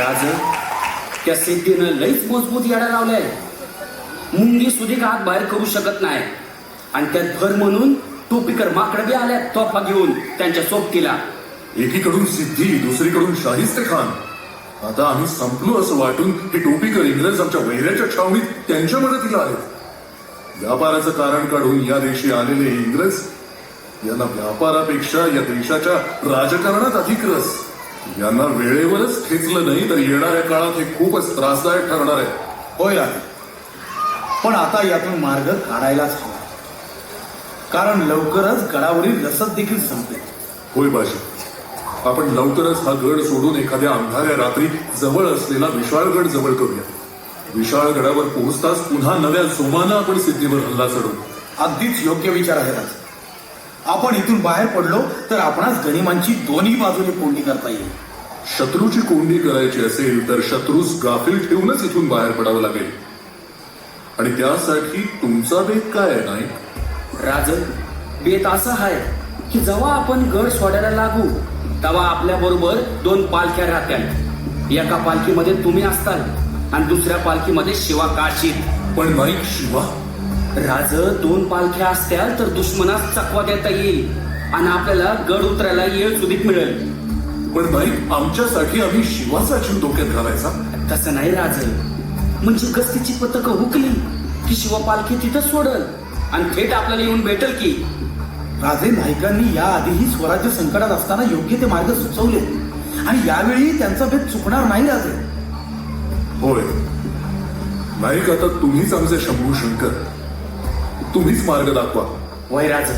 राज त्या सिद्धीनं लईच मजबूत येडा लावलाय. मुंगी सुधी हात बाहेर करू शकत नाही. आणि त्यात भर म्हणून टोपीकर माकड बी आल्या तोफा घेऊन त्यांच्या सोबतीला. एकीकडून सिद्धी दुसरीकडून शाहिस्ते खान. आता आम्ही संपलो असं वाटून हे टोपीकर इंग्रज आमच्या वैऱ्याच्या छावणीत त्यांच्या मदतीला आले व्यापाराचं कारण काढून या देशी आलेले इंग्रज यांना व्यापारापेक्षा या देशाच्या राजकारणात अधिक रस. यांना वेळेवरच खेचलं नाही तर येणाऱ्या काळात हे खूपच त्रासदायक ठरणार आहे. होय पण आता यातून मार्ग काढायलाच हवा. कारण लवकरच गडावरील रसद देखील संपेल. होय बाजी. आपण लवकरच हा गड सोडून एखाद्या अंधाऱ्या रात्री जवळ असलेला विशाळगड जवळ करूया. विशाळगडावर पोहोचताच पुन्हा नव्या जोमानं आपण सिद्धीवर हल्ला चढवू. अगदीच योग्य विचार आहे राज. आपण इथून बाहेर पडलो तर आपणास गणिमांची दोन्ही बाजूने कोंडी करता येईल. शत्रूची कोंडी करायची असेल तर शत्रूस गाफील ठेवूनच इथून बाहेर पडावं लागेल. आणि त्यासाठी तुमचा बेत काय आहे नाही राज बेत असा आहे की जेव्हा आपण गड सोडायला लागू तेव्हा आपल्या बरोबर दोन पालख्या राहत्याल एका पालखीमध्ये तुम्ही असताल आणि दुसऱ्या पालखीमध्ये शिवा काशीत. पण नाईक शिवा? राज दोन पालख्या असत्याल तर दुश्मनास चकवा देता येईल. आणि आपल्याला गड उतरायला येळ सुधीत मिळेल. पण नाईक आमच्यासाठी आम्ही शिवाचा जीव धोक्यात घालायचा? तसं नाही राज. म्हणजे गस्तीची पथकं हुकली की शिवा पालखी तिथं सोडल आणि थेट आपल्याला येऊन भेटल की? राजे नायकांनी याआधीही स्वराज्य संकटात असताना योग्य ते मार्ग सुचवले. आणि यावेळी त्यांचा भेद चुकणार नाही राजे. होय. नाईक आता तुम्हीच आमचे शंभू शंकर. तुम्हीच मार्ग दाखवा. वैराज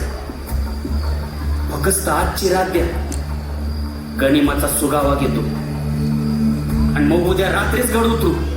फक्त आजची रात द्या. गणिमाचा सुगावा घेतो. आणि मग उद्या रात्रीच गड उतरू.